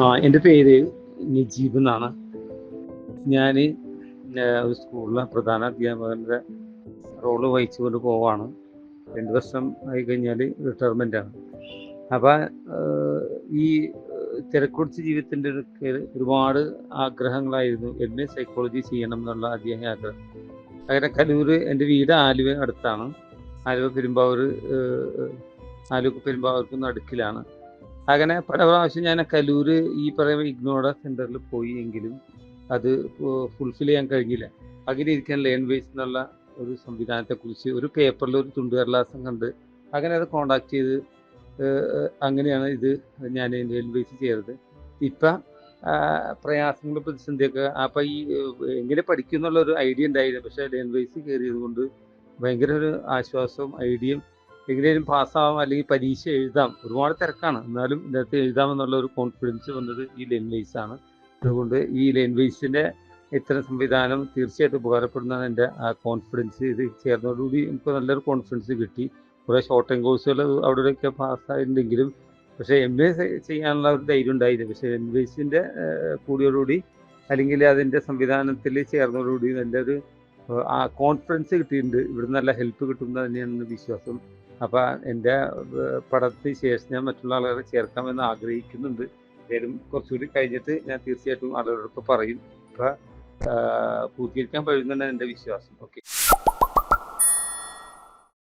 ആ എന്റെ പേര് നജീബ് എന്നാണ്. ഞാൻ ഒരു സ്കൂളിലെ പ്രധാന അധ്യാപകന്റെ റോൾ വഹിച്ചുകൊണ്ട് പോവാണ്. രണ്ട് വർഷം ആയി കഴിഞ്ഞാൽ റിട്ടയർമെന്റ് ആണ്. അപ്പം ഈ തിരക്കുടിച്ച ജീവിതത്തിന്റെ ഒരുപാട് ആഗ്രഹങ്ങളായിരുന്നു. എന്നെ സൈക്കോളജി ചെയ്യണം എന്നുള്ള അദ്ദേഹം ആഗ്രഹം. അങ്ങനെ കലൂർ എന്റെ വീട് ആലുവ അടുത്താണ്. ആലുവ പെരുമ്പാവൂർ ആലുവ പെരുമ്പാവൂർക്കൊന്നും നടുക്കിലാണ്. അങ്ങനെ പല പ്രാവശ്യം ഞാൻ കലൂര് ഈ പറയുന്ന ഇഗ്നോഡ സെന്ററിൽ പോയി എങ്കിലും അത് ഫുൾഫിൽ ചെയ്യാൻ കഴിഞ്ഞില്ല. അങ്ങനെ ഇരിക്കാൻ ലേൺ വേസ് എന്നുള്ള ഒരു സംവിധാനത്തെക്കുറിച്ച് ഒരു പേപ്പറിൽ ഒരു തുണ്ടുകടലാസം കണ്ട് അങ്ങനെ അത് കോണ്ടാക്ട് ചെയ്ത് അങ്ങനെയാണ് ഇത് ഞാൻ ലേൺ വേസ് ചെയ്തത്. ഇപ്പം പ്രയാസങ്ങൾ പ്രതിസന്ധിയൊക്കെ അപ്പം ഈ എങ്ങനെ പഠിക്കും എന്നുള്ള ഒരു ഐഡിയ ഉണ്ടായില്ല. പക്ഷേ ലേൺ വേസ് കയറിയത് കൊണ്ട് ഭയങ്കര ഒരു ആശ്വാസവും ഐഡിയയും എങ്ങനെയും പാസ്സാവാം അല്ലെങ്കിൽ പരീക്ഷ എഴുതാം. ഒരുപാട് തിരക്കാണ്. എന്നാലും ഇതിനകത്ത് എഴുതാമെന്നുള്ള ഒരു കോൺഫിഡൻസ് വന്നത് ഈ ലെൻവൈസ് ആണ്. അതുകൊണ്ട് ഈ ലെൻവൈസിന്റെ ഇത്തരം സംവിധാനം തീർച്ചയായിട്ടും ഉപകാരപ്പെടുന്നതാണ് എന്റെ കോൺഫിഡൻസ് ഇത് ചേർന്നതോടുകൂടി നമുക്ക് നല്ലൊരു കോൺഫിഡൻസ് കിട്ടി. കുറേ ഷോർട്ട് ടൈം കോഴ്സുകൾ അവിടെയൊക്കെ പാസ്സായിട്ടുണ്ടെങ്കിലും പക്ഷേ എം എ ചെയ്യാനുള്ള ഒരു ധൈര്യം ഉണ്ടായില്ല. പക്ഷേ വൈസിന്റെ കൂടിയോടുകൂടി അല്ലെങ്കിൽ അതിന്റെ സംവിധാനത്തിൽ ചേർന്നതോടുകൂടി നല്ലൊരു ആ കോൺഫിഡൻസ് കിട്ടിയിട്ടുണ്ട്. ഇവിടെ നല്ല ഹെൽപ്പ് കിട്ടുന്നത് തന്നെയാണ് വിശ്വാസം. അപ്പോൾ എന്റെ പഠനത്തിന് ശേഷം ഞാൻ മറ്റുള്ള ആളുകളെ ചേർക്കാമെന്ന് ആഗ്രഹിക്കുന്നുണ്ട്. ഏതായാലും കുറച്ചുകൂടി കഴിഞ്ഞിട്ട് ഞാൻ തീർച്ചയായിട്ടും ആളുകളോടൊക്കെ പറയും. അപ്പോൾ പൂർത്തീകരിക്കാൻ കഴിയുമെന്നാണ് എന്റെ വിശ്വാസം. ഓക്കെ